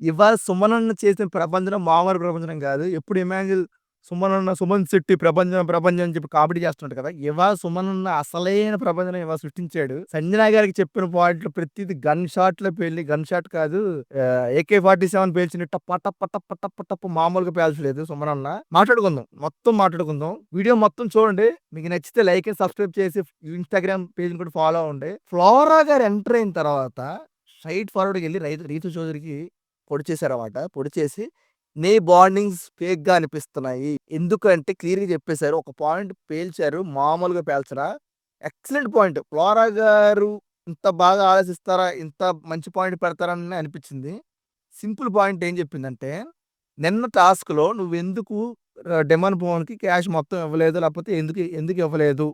ఇవాళ సుమనన్న చేసిన ప్రపంచం మామూలు ప్రపంచం కాదు. ఎప్పుడు ఇమాజిన్ సుమనన్న, సుమన్ శెట్టి ప్రపంచం, ప్రపంచం అని చెప్పి కామెడీ చేస్తున్నాడు కదా! ఇవాళ సుమనన్న అసలైన ప్రపంచం ఇవాళ సృష్టించాడు. సంజన గారికి చెప్పిన పాయింట్లు ప్రతిది గన్ షాట్‌లో పేలి గన్ షాట్ కాదు ఏకే ఏకే 47 పేల్చినట్టు టప టప టప టప టప మామూలుగా పేల్చలేదు సుమనన్న. మాట్లాడుకుందాం. మొత్తం మాట్లాడుకుందాం. వీడియో మొత్తం చూడండి. మీకు నచ్చితే లైక్ సబ్స్క్రైబ్ చేసి ఇన్‌స్టాగ్రామ్ పేజ్‌ని కూడా ఫాలో అవ్వండి. ఫ్లోరా గారు ఎంటర్ అయిన తర్వాత స్ట్రైట్ ఫార్వర్డ్కి వెళ్ళి రైతు రీతు చౌదరికి పొడి చేశారన్నమాట. పొడి చేసి నీ బాండింగ్స్ ఫేక్‌గా అనిపిస్తున్నాయి. ఎందుకంటే క్లియర్‌గా చెప్పేసారు. ఒక పాయింట్ పేల్చారు. మామూలుగా పేల్చరా. Excellent point. ఫ్లోరా గారు ఇంత బాగా ఆలోచిస్తారా? ఇంత మంచి పాయింట్ పెడతారని అనిపించింది. సింపుల్ పాయింట్ ఏం చెప్పిందంటే, నిన్న టాస్క్‌లో నువ్వు ఎందుకు డెమన్ భవన్కి క్యాష్ మొత్తం ఇవ్వలేదు? లేకపోతే ఎందుకు ఎందుకు ఇవ్వలేదు?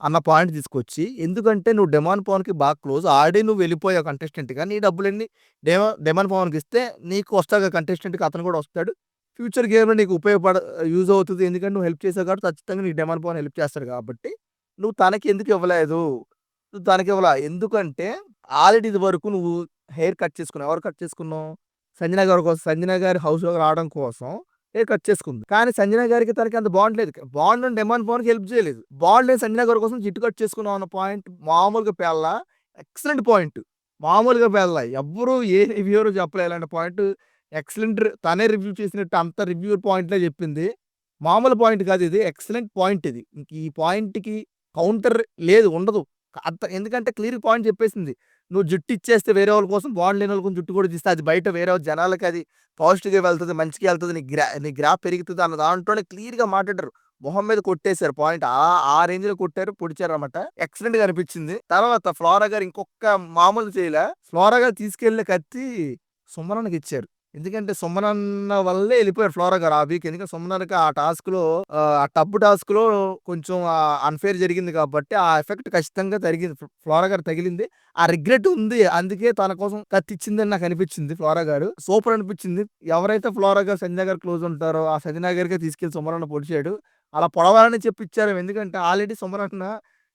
అన్న పాయింట్ తీసుకొచ్చి, ఎందుకంటే నువ్వు డెమాన్ పవన్‌కి బాగా క్లోజ్. ఆడే నువ్వు వెళ్ళిపోయావు కంటెస్టెంట్‌గా. నీ డబ్బులన్నీ డెమా డెమాన్ పవన్‌కి ఇస్తే నీకు వస్తాగా కంటెస్టెంట్కి అతను కూడా వస్తాడు. ఫ్యూచర్ గేమ్‌లో నీకు ఉపయోగపడ యూజ్ అవుతుంది ఎందుకంటే నువ్వు హెల్ప్ చేసావు కాబట్టి ఖచ్చితంగా నీకు డెమాన్ పవన్ హెల్ప్ చేస్తాడు కాబట్టి, నువ్వు తనకి ఎందుకు ఇవ్వలేదు? నువ్వు తనకి ఇవ్వలా. ఎందుకంటే ఆల్రెడీ ఇది వరకు నువ్వు హెయిర్ కట్ చేసుకున్నావు. ఎవరు కట్ చేసుకున్నావు? సంజన గారి కోసం. సంజన గారి హౌస్‌లోకి రావడం కోసం ఏ కట్ చేసుకుంది. కానీ సంజన గారికి తనకి అంత బాండ్ లేదు. బాండ్ ఉన్న డెమాన్ పవన్‌కి హెల్ప్ చేయలేదు. బాండ్ లేని సంజన గారి కోసం జిట్టు కట్ చేసుకున్నావు అన్న పాయింట్ మామూలుగా పేళ్ళ ఎక్సలెంట్ పాయింట్. మామూలుగా పేళ్ళ ఎవ్వరు ఏ రివ్యూవర్ చెప్పలేదు ఇలాంటి పాయింట్. ఎక్సలెంట్ తనే రివ్యూ చేసినట్టు అంత రివ్యూ పాయింట్‌లే చెప్పింది. మామూలు పాయింట్ కాదు ఇది. ఎక్సలెంట్ పాయింట్ ఇది. ఇంక ఈ పాయింట్‌కి కౌంటర్ లేదు. ఉండదు. అంత ఎందుకంటే క్లియర్ పాయింట్ చెప్పేసింది. నువ్వు జుట్టు ఇచ్చేస్తే వేరే వాళ్ళ కోసం బాండ్ లేని వాళ్ళకి జుట్టు కూడా తీస్తే అది బయట వేరే జనాలకి అది పాజిటివ్‌గా వెళ్తుంది మంచిగా వెళ్తుంది నీ గ్రా నీ గ్రాఫ్ పెరుగుతుంది అన్న దాంట్లోనే క్లియర్‌గా మాట్లాడారు. మొహం మీద కొట్టేశారు పాయింట్. ఆ ఆ రేంజ్‌లో కొట్టారు. పొడిచారు అనమాట ఎక్సలెంట్గా అనిపించింది. తర్వాత ఫ్లోరా గారు ఇంకొక మామూలు చేయలే ఫ్లోరా గారు తీసుకెళ్ళిన కత్తి సుమరణకి ఇచ్చారు. ఎందుకంటే సుమనన్న వల్లే వెళ్ళిపోయారు ఫ్లోరా గారు ఆ వీక్. ఎందుకంటే సుమనన్నకి ఆ టాస్క్‌లో లో ఆ టబ్ టాస్క్‌లో కొంచెం అన్ఫేర్ జరిగింది కాబట్టి ఆ ఎఫెక్ట్ ఖచ్చితంగా తగిలింది. ఫ్లోరా గారు తగిలింది. ఆ రిగ్రెట్ ఉంది. అందుకే తన కోసం కత్తిచ్చిందని నాకు అనిపించింది ఫ్లోరా గారు. సూపర్ అనిపించింది. ఎవరైతే ఫ్లోరా గారు, సంధ్య గారు క్లోజ్ ఉంటారో ఆ సంధ్య గారికి తీసుకెళ్ళి సుమరన్న పొడిచాడు. అలా పొడవాలని చెప్పి ఇచ్చారు. ఎందుకంటే ఆల్రెడీ సుమరన్న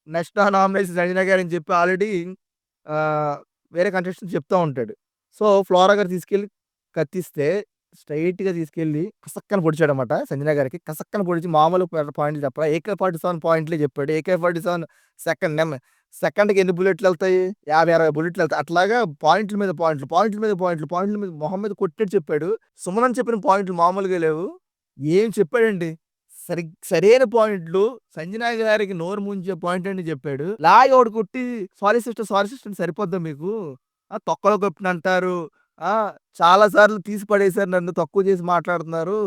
నెక్స్ట్ నామినేషన్ సంజన గారు అని చెప్పి ఆల్రెడీ వేరే కంటెస్టెంట్ చెప్తా ఉంటాడు. సో, ఫ్లోరా గారు తీసుకెళ్ళి కత్తిస్తే స్ట్రైట్గా తీసుకెళ్ళి కసక్కన పొడిచాడనమాట సంజన గారికి. కసక్కన పొడిచి మామూలు పాయింట్లు చెప్పాలి ఏకే 47 పాయింట్లే చెప్పాడు. ఏకే 47 సెకండ్ నెమ్ సెకండ్‌కి ఎన్ని బుల్లెట్లు వెళ్తాయి యాభై అరవై బుల్లెట్లు వెళ్తాయి అట్లాగా పాయింట్ల మీద పాయింట్లు, పాయింట్ల మీద పాయింట్లు, పాయింట్ల మీద మొహం మీద కొట్టినట్టు చెప్పాడు. సుమనన్న చెప్పిన పాయింట్లు మామూలుగా లేవు. ఏం చెప్పాడండి. సరి సరైన పాయింట్లు సంజన గారికి నోరు ముంచే పాయింట్ అని చెప్పాడు. లాగా ఒకటి కొట్టి సారీ సిస్టర్, సారీ సిస్టర్ సరిపోద్దా మీకు? ఆ! తొక్కలో కొట్టినంటారు. ఆ! చాలా సార్లు తీసి పడేశారు. నన్ను తక్కువ చేసి మాట్లాడుతున్నారు.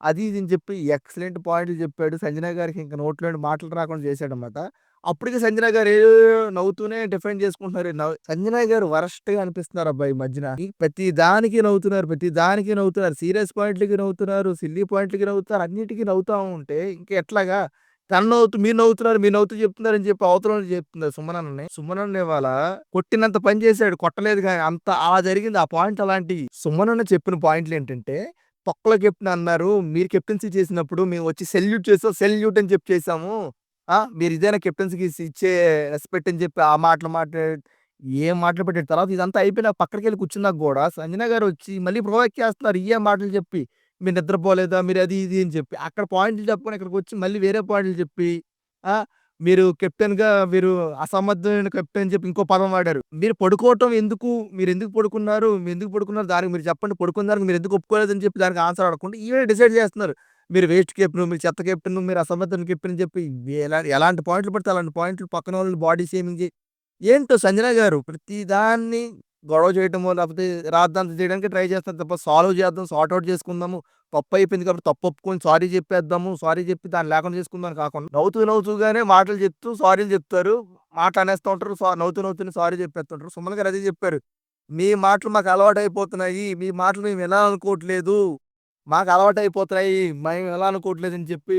అది ఇది అని చెప్పి ఎక్సలెంట్ పాయింట్లు చెప్పాడు. సంజన గారికి ఇంక నోట్లో మాటలు రాకుండా చేశాడన్నమాట. అప్పటికి సంజన గారు నవ్వుతూనే డిఫెండ్ చేసుకుంటున్నారు. నవ్ సంజన గారు వరస్ట్‌గా అనిపిస్తున్నారబ్బా ఈ మధ్యన. ఈ ప్రతి దానికి నవ్వుతున్నారు. ప్రతి దానికి నవ్వుతున్నారు. సీరియస్ పాయింట్‌లకి నవ్వుతున్నారు. సిల్లీ పాయింట్‌లకి నవ్వుతున్నారు. అన్నిటికి నవ్వుతా ఉంటే ఇంక ఎట్లాగా? తన నవ్వుతూ మీరు నవ్వుతున్నారు, మీరు నవ్వుతూ చెప్తున్నారని చెప్పి అవతలోళ్ళు చెప్తున్నారు సుమనన్నని. సుమనన్న ఇవాళ కొట్టినంత పని చేశాడు కొట్టలేదు కానీ అంత అలా జరిగింది. ఆ పాయింట్ అలాంటివి సుమనన్న చెప్పిన పాయింట్లు ఏంటంటే తొక్కలో కెప్టెన్ అన్నారు. మీరు కెప్టెన్సీ చేసినప్పుడు మేము వచ్చి సెల్యూట్ చేసాం. సెల్యూట్ అని చెప్పి చేసాము. మీరు ఇదేనా కెప్టెన్సీకి ఇచ్చే రెస్పెక్ట్ అని చెప్పి ఆ మాటలు మాట్లాడే ఏం మాటలు పెట్టిన తర్వాత ఇదంతా అయిపోయినా పక్కడికి వెళ్ళి కూర్చున్నాక కూడా సంజన గారు వచ్చి మళ్ళీ ప్రొవోక్ చేస్తున్నారు. ఏ మాటలు చెప్పి. మీరు నిద్రపోలేదా? మీరు అది ఇది అని చెప్పి. అక్కడ పాయింట్లు చెప్పుకొని ఇక్కడికి వచ్చి మళ్ళీ వేరే పాయింట్లు చెప్పి ఆ! మీరు కెప్టెన్‌గా మీరు అసమర్థమైన కెప్టెన్ చెప్పి ఇంకో పదం వాడారు. మీరు పడుకోవటం ఎందుకు? మీరు ఎందుకు పడుకున్నారు? మీరెందుకు పడుకున్నారు? దానికి మీరు చెప్పండి. పడుకున్న దానికి మీరెందుకు ఒప్పుకోలేదని చెప్పి దానికి ఆన్సర్ అడగకుండా ఈవే డిసైడ్ చేస్తున్నారు. మీరు వేస్ట్ కెప్టెన్, మీరు చెత్త కెప్టెన్, మీరు అసమర్థమైన కెప్టెన్ చెప్పి ఎలా ఎలాంటి పాయింట్లు పడితే అలాంటి పాయింట్లు పక్కనోళ్ళని బాడీ షేమింగ్ ఏంటో సంజన గారు ప్రతి దాన్ని గొడవ చేయటమో లేకపోతే రాద్ధాంతం చేయడానికి ట్రై చేస్తాం తప్ప సాల్వ్ చేద్దాం, సార్ట్అవుట్ చేసుకుందాము తప్పు అయిపోయింది కాబట్టి తప్పు ఒప్పుకొని సారీ చెప్పేద్దాము. సారీ చెప్పి దాన్ని లేకుండా చేసుకుందాం కాకుండా నవ్వుతూ నవ్వుతూగానే మాటలు చెప్తూ సారీలు చెప్తారు. మాట అనేస్తూ ఉంటారు. నవ్వుతూ నవ్వుతూనే సారీ చెప్పేస్తుంటారు. సుమన్ గారు అదే చెప్పారు. మీ మాటలు మాకు అలవాటు అయిపోతున్నాయి మీ మాటలు మేము వినాలనుకోవట్లేదు. మాకు అలవాటు అయిపోతున్నాయి మేము వినాలనుకోవట్లేదు అని చెప్పి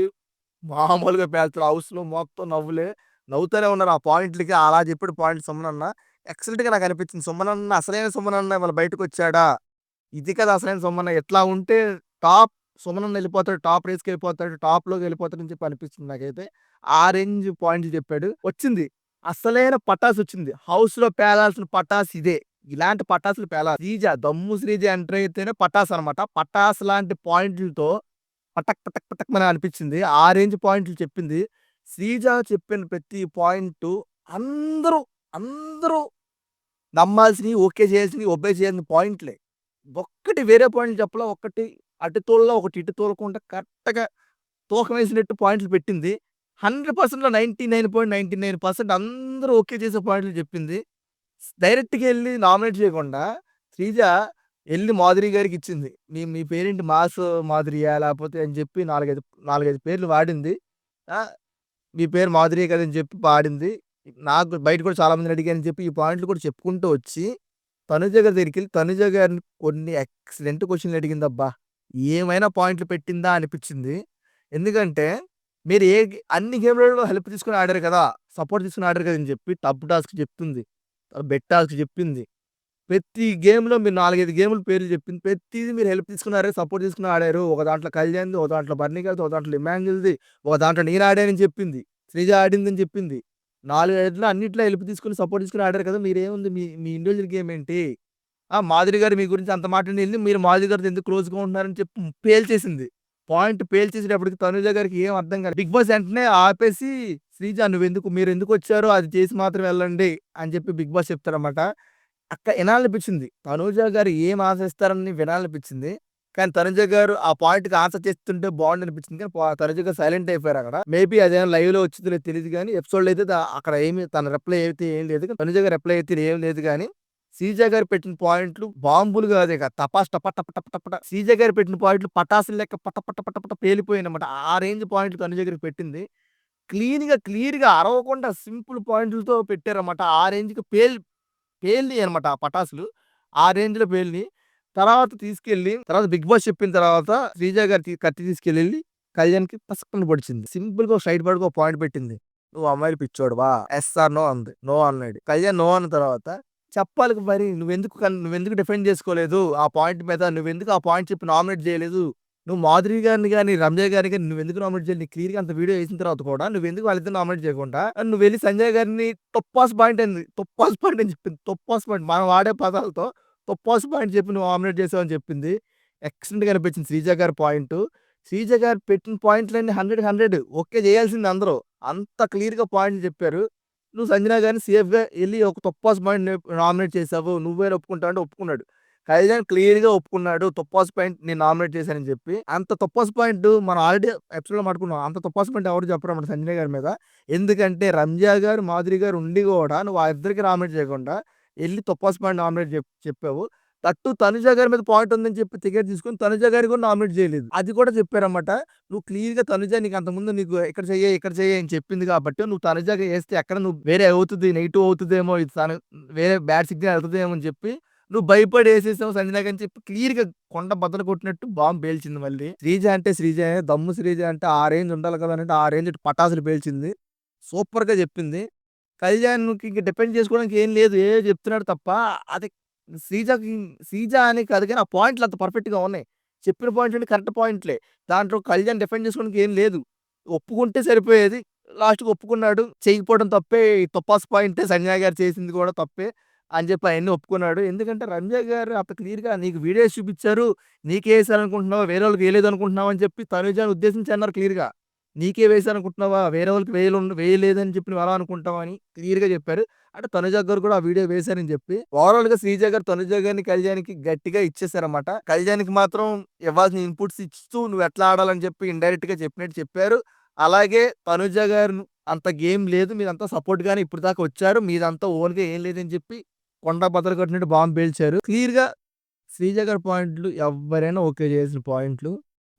మామూలుగా పేల్చాడు. హౌస్‌లో మొత్తం నవ్వులే. నవ్వుతూనే ఉన్నారు. ఆ పాయింట్‌లకి అలా చెప్పాడు పాయింట్ సుమనన్న. ఎక్సలెంట్‌గా నాకు అనిపించింది. సుమనన్న అసలైన సుమనన్న ఇవాళ బయటకొచ్చాడా? ఇది కదా అసలైన సుమనన్న. ఎట్లా ఉంటే టాప్ సుమనన్న వెళ్ళిపోతాడు టాప్ రేస్‌కి వెళ్ళిపోతాడు టాప్‌లోకి వెళ్ళిపోతాడని చెప్పి అనిపిస్తుంది నాకైతే. ఆ రేంజ్ పాయింట్లు చెప్పాడు. వచ్చింది. అసలైన పటాస్ వచ్చింది. హౌస్‌లో పేలాల్సిన పటాస్ ఇదే. ఇలాంటి పటాసులు పేలాలి. శ్రీజ దమ్ము శ్రీజ ఎంటర్ అయితేనే పటాస్ అనమాట. పటాస్ లాంటి పాయింట్‌లతో పటక్ పటక్ పటక్ మన అనిపించింది. ఆ రేంజ్ పాయింట్లు చెప్పింది. శ్రీజ చెప్పిన ప్రతి పాయింట్ అందరూ, అందరూ నమ్మాల్సినవి ఓకే చేయాల్సినవి ఒబే చేయాల్సిన పాయింట్‌లే. ఒక్కటి వేరే పాయింట్లు చెప్పలా. ఒక్కటి అటు తోలలో ఒకటి ఇటు తోలకుండా కరెక్ట్‌గా తూకం వేసినట్టు పాయింట్లు పెట్టింది. హండ్రెడ్ పర్సెంట్లో ninety nine point ninety nine percent అందరూ ఓకే చేసే పాయింట్లు చెప్పింది. డైరెక్ట్‌గా వెళ్ళి నామినేట్ చేయకుండా శ్రీజ వెళ్ళి మాధురి గారికి ఇచ్చింది. మీ మీ పేరేంటి మాస్ మాధురియా లేకపోతే అని చెప్పి 4, 5 4, 5 పేర్లు వాడింది. మీ పేరు మాధురి కదా! అని చెప్పి పాడింది. నాకు బయట కూడా చాలా మందిని అడిగానని చెప్పి ఈ పాయింట్లు కూడా చెప్పుకుంటూ వచ్చి తనుజ గారి దగ్గరికెళ్ళి తనుజ గారిని కొన్ని ఎక్సలెంట్ క్వశ్చన్లు అడిగిందబ్బా! ఏమైనా పాయింట్లు పెట్టిందా అనిపించింది. ఎందుకంటే మీరు ఏ గే అన్ని గేమ్‌లలో హెల్ప్ తీసుకుని ఆడారు కదా! సపోర్ట్ తీసుకుని ఆడారు కదా! అని చెప్పి టబ్ టాస్క్ చెప్తుంది. బెట్ టాస్క్ చెప్పింది. ప్రతి గేమ్‌లో మీరు 4, 5 గేముల పేర్లు చెప్పింది. ప్రతిది మీరు హెల్ప్ తీసుకున్నారు, సపోర్ట్ తీసుకుని ఆడారు. ఒక దాంట్లో కళ్యాణ్‌ది, ఒక దాంట్లో బర్నీ గారిది, ఒక దాంట్లో ఇమాంగిల్ది ఒక దాంట్లో నేను ఆడానని చెప్పింది. శ్రీజ ఆడిందని చెప్పింది. 4, 5లో అన్నిట్లో హెల్ప్ తీసుకొని, సపోర్ట్ తీసుకొని ఆడారు కదా! మీరేముంది మీ మీ ఇండివిజువల్ గేమ్ ఏంటి? ఆ! మాధురి గారు మీ గురించి అంత మాట్లాడి వెళ్ళి మీరు మాధురి గారితో ఎందుకు క్లోజ్‌గా ఉంటున్నారని చెప్పి పేల్చేసింది. పాయింట్ పేల్చేసేటప్పటికి తనుజ గారికి ఏం అర్థం కాదు బిగ్ బాస్ వెంటనే ఆపేసి శ్రీజ ఎందుకు వచ్చారో అది చేసి మాత్రం వెళ్ళండి అని చెప్పి బిగ్ బాస్ చెప్తారన్నమాట. అక్క వినాలనిపించింది తనుజ గారు ఏం ఆశిస్తారని వినాలనిపించింది. కానీ తనుజ గారు ఆ పాయింట్‌కి ఆన్సర్ చేస్తుంటే బావుండనిపించింది. కానీ తనుజ గారు సైలెంట్ అయిపోయారక్కడ. మేబీ అదేమైనా లైవ్‌లో వచ్చిందో తెలియదు కానీ ఎపిసోడ్ అయితే అక్కడ ఏమి తన రిప్లై అయితే ఏం లేదు. తనుజ గారు రిప్లై అయితే ఏం లేదు కానీ సీజా గారు పెట్టిన పాయింట్లు బాంబులు కాదు ఇక తపాస్ టప టప టప టపట సీజా గారు పెట్టిన పాయింట్లు పటాసులు లెక్క పట పట పట పట పేలిపోయాయన్నమాట. ఆ రేంజ్ పాయింట్లు తనుజ గారికి పెట్టింది. క్లీన్‌గా, క్లియర్‌గా అరవకుండా సింపుల్ పాయింట్లతో పెట్టారన్నమాట. ఆ రేంజ్‌కి పేల్ పేలినాయన్నమాట ఆ పటాసులు. ఆ రేంజ్‌లో పేలినాయి. తర్వాత తీసుకెళ్ళి తర్వాత బిగ్ బాస్ చెప్పిన తర్వాత శ్రీజ గారి కట్టి కత్తి తీసుకెళ్ళి కళ్యాణ్‌కి పసక్కన పొడిచింది. సింపుల్‌గా స్ట్రెయిట్ ఫార్వర్డ్‌గా ఒక పాయింట్ పెట్టింది. "నువ్వు అమ్మాయిలు పిచ్చోడు వా ఎస్ఆర్ నో అంది. నో అన్నాడు. కళ్యాణ్ నో అన్న తర్వాత చెప్పాలి మరి నువ్వెందుకు నువ్వెందుకు డిఫెండ్ చేసుకోలేదు? ఆ పాయింట్ మీద నువ్వెందుకు ఆ పాయింట్ చెప్పి నామినేట్ చేయలేదు? నువ్వు మాధురి గారిని కానీ రంజయ్ గారిని కానీ నువ్వు ఎందుకు నామినేట్ చేయాలి క్లియర్గా అంత వీడియో వేసిన తర్వాత కూడా నువ్వు ఎందుకు వాళ్ళిద్దరు నామినేట్ చేయకుండా నువ్వు వెళ్ళి సంజయ్ గారిని తొప్పాస్ పాయింట్ అయింది తొప్పాస్ పాయింట్ అని చెప్పింది. తొప్పాస్ పాయింట్ మనం వాడే పదాలతో తొప్పాస్ పాయింట్ చెప్పి నువ్వు ఆమినేట్ చేసావని చెప్పింది. ఎక్సలెంట్‌గా అనిపించింది శ్రీజ గారి పాయింట్ శ్రీజ గారు పెట్టిన పాయింట్లన్నీ 100కి 100 ఓకే చేయాల్సింది అందరూ. అంత క్లియర్‌గా పాయింట్లు చెప్పారు. నువ్వు సంజన గారిని సేఫ్‌గా వెళ్ళి ఒక తొప్పాస్ పాయింట్ నామినేట్ చేసావు. నువ్వే ఒప్పుకుంటా అంటే ఒప్పుకున్నాడు. కళ్యాణ్ క్లియర్‌గా ఒప్పుకున్నాడు. తొప్పాస్ పాయింట్ నేను నామినేట్ చేశానని చెప్పి. అంత తొప్పాస్ పాయింట్ మనం ఆల్రెడీ ఎపిసోడ్‌లో మాట్లాడుకున్నాం. అంత తొప్పాస్ పాయింట్ ఎవరు చెప్పరన్నమాట సంజయ్ గారి మీద. ఎందుకంటే రంజా గారు, మాధురి గారు ఉండి కూడా నువ్వు ఆ ఇద్దరికి నామినేట్ చేయకుండా వెళ్ళి తొప్పాస్ పాయింట్ నామినేట్ చెప్ చెప్పావు. తట్టు తనుజ గారి మీద పాయింట్ ఉందని చెప్పి టికెట్ తీసుకొని తనుజ గారి కూడా నామినేట్ చేయలేదు. అది కూడా చెప్పారన్నమాట. నువ్వు క్లియర్‌గా తనుజ నీకు అంతకుముందు నీకు ఇక్కడ చెయ్యి, ఇక్కడ చెయ్యి అని చెప్పింది కాబట్టి నువ్వు తనుజగా వేస్తే ఎక్కడ నువ్వు వేరే అవుతుంది నెగిటివ్ అవుతుందేమో ఇది తను వేరే బ్యాడ్ సిగ్నల్ వెళ్తుందేమో అని చెప్పి నువ్వు భయపడి వేసేసావు సంజనకి అని చెప్పి క్లియర్‌గా కొండ బద్దలు కొట్టినట్టు బాంబు పేల్చింది మళ్ళీ. శ్రీజ అంటే శ్రీజ దమ్ము శ్రీజ అంటే ఆ రేంజ్ ఉండాలి కదా! అంటే ఆ రేంజ్ పటాసులు పేల్చింది. సూపర్‌గా చెప్పింది. కళ్యాణ్‌కి ఇంక డిపెండ్ చేసుకోవడానికి ఏం లేదు. ఏయో చెప్తున్నాడు తప్ప అది శ్రీజకి శ్రీజ అని కాదు కానీ ఆ పాయింట్లు అంత పర్ఫెక్ట్‌గా ఉన్నాయి. చెప్పిన పాయింట్లన్నీ కరెక్ట్ పాయింట్లే. దాంట్లో కళ్యాణ్ డిఫెండ్ చేసుకోవడానికి ఏం లేదు. ఒప్పుకుంటే సరిపోయేది. లాస్ట్‌కి ఒప్పుకున్నాడు. చేయకపోవడం తప్పే. తప్పాస్ పాయింటే సంజయ్ గారు చేసింది కూడా తప్పే అని చెప్పి అయన్నీ ఒప్పుకున్నాడు. ఎందుకంటే రమ్య గారు అంత క్లియర్‌గా నీకు వీడియోస్ చూపించారు. నీకే వాళ్ళకి వేరేళ్ళకి వేయలేదనుకుంటున్నావా? అని చెప్పి తనుజని ఉద్దేశించి అన్నారు క్లియర్‌గా. నీకే వేశారనుకుంటున్నావా? వేరే వాళ్ళకి వేయలు వేయలేదని చెప్పి నువ్వు అలా అనుకుంటావా అని క్లియర్‌గా చెప్పారు. అంటే తనుజ గారు కూడా ఆ వీడియో వేశారని చెప్పి ఓవరాల్‌గా శ్రీజ గారు తనుజ గారిని, కళ్యాణ్‌కి గట్టిగా ఇచ్చేసారన్నమాట. కళ్యాణ్‌కి మాత్రం ఇవ్వాల్సిన ఇన్‌పుట్స్ ఇస్తూ నువ్వు ఎట్లా ఆడాలని చెప్పి ఇండైరెక్ట్‌గా చెప్పినట్టు చెప్పారు. అలాగే తనుజ గారు అంత గేమ్ లేదు. మీరంతా సపోర్ట్‌గానే ఇప్పటిదాకా వచ్చారు. మీదంతా ఓన్‌గా ఏం లేదని చెప్పి కొండ బద్దలు కట్టినట్టు బాంబు పేల్చారు. క్లియర్‌గా శ్రీజ గారి పాయింట్లు ఎవరైనా ఓకే చేసిన పాయింట్లు.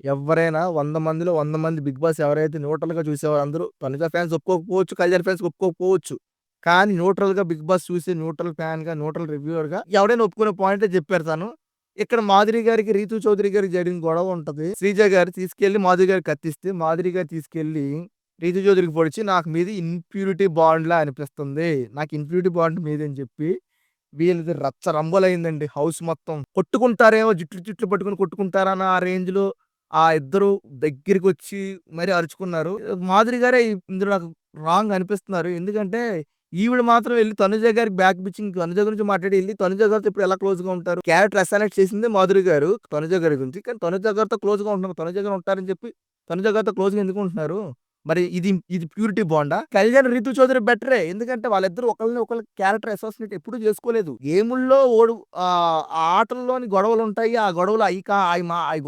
ఎవ్వరైనా 100 మందిలో 100 మంది బిగ్ బాస్ ఎవరైతే న్యూట్రల్‌గా చూసేవారో అందరూ తనుజ ఫ్యాన్స్ ఒప్పుకోకపోవచ్చు. కళ్యాణ్ ఫ్యాన్స్ ఒప్పుకోకపోవచ్చు. కానీ న్యూట్రల్‌గా బిగ్ బాస్ చూసే న్యూట్రల్ ఫ్యాన్‌గా, న్యూట్రల్ రివ్యూవర్‌గా ఎవరైనా ఒప్పుకునే పాయింటే చెప్పారు తను. ఇక్కడ మాధురి గారికి, రీతూ చౌదరి గారికి జరిగిన గొడవ ఉంటది. శ్రీజ గారు తీసుకెళ్ళి మాధురి గారికి కత్తిస్తే మాధురి గారు తీసుకెళ్ళి రీతూ చౌదరికి పొడిచి నాకు మీది ఇన్‌ప్యూరిటీ బాండ్‌లా అనిపిస్తుంది. నాకు ఇన్‌ప్యూరిటీ బాండ్ మీదని అని చెప్పి వీళ్ళది రచ్చ రంబోలయిందండి హౌస్ మొత్తం. కొట్టుకుంటారేమో జిట్లు జిట్లు పట్టుకొని కొట్టుకుంటారన్న ఆ రేంజ్‌లో ఆ ఇద్దరు దగ్గరికొచ్చి మరి అరుచుకున్నారు. మాధురి గారే ఇందులో నాకు రాంగ్ అనిపిస్తున్నారు. ఎందుకంటే ఈవిడ మాత్రం వెళ్ళి తనుజ గారి బ్యాక్ పిచ్చింగ్ తనుజ గురించి మాట్లాడి వెళ్ళి తనుజ గారితో ఇప్పుడు ఎలా క్లోజ్‌గా ఉంటారు? క్యారెక్టర్ అసైనెట్ చేసిందే మాధురి గారు తనుజ గారి గురించి. కానీ తనుజ గారితో క్లోజ్‌గా ఉంటున్నారు. తనుజ గారు ఉంటారని చెప్పి తనుజ గారితో క్లోజ్‌గా ఎందుకు ఉంటున్నారు? మరి ఇది ఇది ప్యూరిటీ బాండా? కళ్యాణ్, రితు చౌదరి బెటరే. ఎందుకంటే వాళ్ళిద్దరు ఒకరిని ఒకరి క్యారెక్టర్ అసోసినేట్ ఎప్పుడు చేసుకోలేదు. గేముల్లో ఓడు ఆ ఆటల్లోని గొడవలుంటాయి. ఆ గొడవలు అయి కా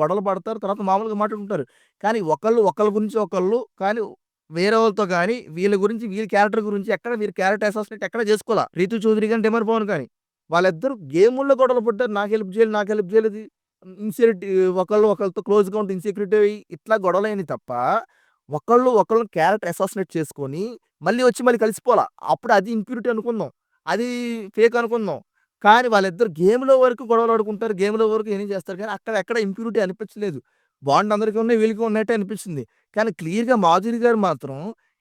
గొడవలు పడతారు. తర్వాత మామూలుగా మాట్లాడుకుంటారు. కానీ ఒకళ్ళు ఒకళ్ళ గురించి ఒకళ్ళు కానీ వేరే వాళ్ళతో కానీ వీళ్ళ గురించి వీళ్ళ క్యారెక్టర్ గురించి ఎక్కడ వీరి క్యారెక్టర్ అసోసినేట్ ఎక్కడ చేసుకోవాలా రితు చౌదరి కానీ డిమర్ పవన్ కానీ. వాళ్ళిద్దరు గేముల్లో గొడవలు పడ్డారు. నాకు హెల్ప్ చేయాలి, నాకు హెల్ప్ చేయలేదు. ఇన్సెక్యూరిటీ ఒకళ్ళు ఒకళ్ళతో క్లోజ్‌గా ఉంటే ఇన్సెక్యూరిటీ అయ్యి ఇట్లా గొడవలేని తప్ప ఒకళ్ళు ఒకళ్ళని క్యారెక్టర్ అసోసినేట్ చేసుకొని మళ్ళీ వచ్చి మళ్ళీ కలిసిపోవాలి అప్పుడు అది ఇంప్యూరిటీ అనుకుందాం. అది ఫేక్ అనుకుందాం. కానీ వాళ్ళిద్దరు గేమ్‌లో వరకు గొడవలు ఆడుకుంటారు. గేమ్‌లో వరకు ఏం చేస్తారు. కానీ అక్కడ ఎక్కడ ఇంప్యూరిటీ అనిపించలేదు. బాండ్ అందరికీ ఉన్నాయి. వీళ్ళకి ఉన్నట్టే అనిపించింది. కానీ క్లియర్‌గా మాధురి గారు మాత్రం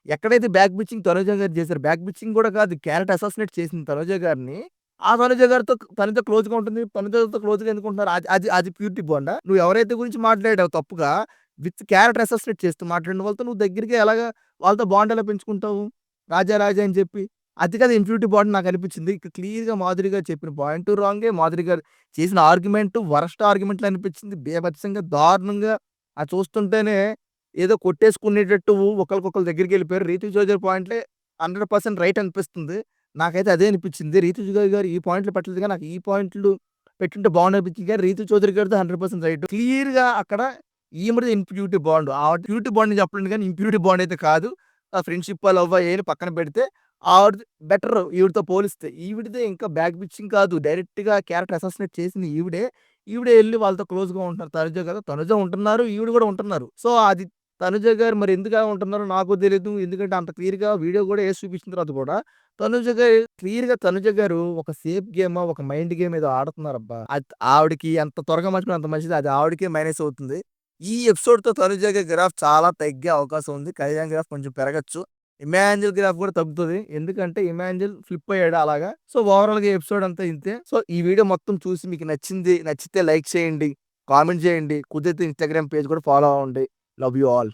ఎక్కడైతే బ్యాక్ బిచ్చింగ్ తనుజ గారు చేశారు. బ్యాక్ బిచ్చింగ్ కూడా కాదు. క్యారెక్టర్ అసోసినేట్ చేసింది తనుజ గారిని. ఆ తనుజ గారితో తనతో క్లోజ్‌గా ఉంటుంది. తనుజతో క్లోజ్‌గా ఎందుకుంటున్నారు? అది అది అది ప్యూరిటీ బాండా? నువ్వు ఎవరైతే గురించి మాట్లాడావో తప్పుగా విత్ క్యారెక్టర్ అసోసియేట్ చేస్తూ మాట్లాడిన వాళ్ళతో నువ్వు దగ్గరికి ఎలాగా వాళ్ళతో బాండ్ ఎలా పెంచుకుంటావు? రాజా రాజా అని చెప్పి. అది కదా ఇంప్యూరిటీ బాండ్ నాకు అనిపించింది. ఇక్కడ క్లియర్‌గా మాధురి గారు చెప్పిన పాయింట్ రాంగే. మాధురి గారు చేసిన ఆర్గ్యుమెంట్ వరస్ట్ ఆర్గ్యుమెంట్లు అనిపించింది. బీభత్సంగా దారుణంగా అది చూస్తుంటేనే ఏదో కొట్టేసుకునేటట్టు ఒకరికొకరి దగ్గరికి వెళ్ళిపోయారు రీతు చౌదరి పాయింట్‌లే 100% రైట్ అనిపిస్తుంది. నాకైతే అదే అనిపించింది. రీతు చౌదరి గారు ఈ పాయింట్‌లు పెట్టలేదు కానీ నాకు ఈ పాయింట్లు పెట్టుంటే బాగుండు అనిపించింది. కానీ రీతు చౌదరి గారితో 100% రైట్. క్లియర్‌గా అక్కడ ఈమెది ఇంప్యూరిటీ బాండ్. ఆవిడ ప్యూరిటీ బాండ్ అని చెప్పండి కానీ ఇంప్యూరిటీ బాండ్ అయితే కాదు. ఆ ఫ్రెండ్షిప్ లవ్వా ఏని పక్కన పెడితే ఆవిడ బెటర్ ఈవిడతో పోలిస్తే. ఈవిడదే ఇంకా బ్యాక్ పిచ్చింగ్ కాదు. డైరెక్ట్‌గా క్యారెక్టర్ అసోసినేట్ చేసింది ఈవిడే. ఈవిడే వెళ్ళి వాళ్ళతో క్లోజ్‌గా ఉంటున్నారు. తనుజ గారు. తనుజ ఉంటున్నారు. ఈవిడ కూడా ఉంటున్నారు. సో అది తనుజ గారు మరి ఎందుకు ఉంటున్నారో నాకు తెలియదు ఎందుకంటే అంత క్లియర్‌గా వీడియో కూడా వేసి చూపించిన తర్వాత కూడా తనుజ గారు క్లియర్‌గా తనుజ గారు ఒక సేఫ్ గేమ్ ఒక మైండ్ గేమ్ ఏదో ఆడుతున్నారబ్బా! అది ఆవిడకి ఎంత త్వరగా మర్చిపోయినా అంత మంచిది. అది ఆవిడకే మైనస్ అవుతుంది. ఈ ఎపిసోడ్‌తో తనుజ గ్రాఫ్ చాలా తగ్గే అవకాశం ఉంది. కళ్యాణ్ గ్రాఫ్ కొంచెం పెరగచ్చు ఇమాంజిల్ గ్రాఫ్ కూడా తగ్గుతుంది ఎందుకంటే ఇమాంజిల్ ఫ్లిప్ అయ్యాడు అలాగా. సో ఓవరాల్‌గా ఎపిసోడ్ అంతా ఇంతే. సో ఈ వీడియో మొత్తం చూసి మీకు నచ్చింది. నచ్చితే లైక్ చేయండి. కామెంట్ చేయండి. కుదిరితే ఇన్‌స్టాగ్రామ్ పేజ్ కూడా ఫాలో అవ్వండి. Love you all.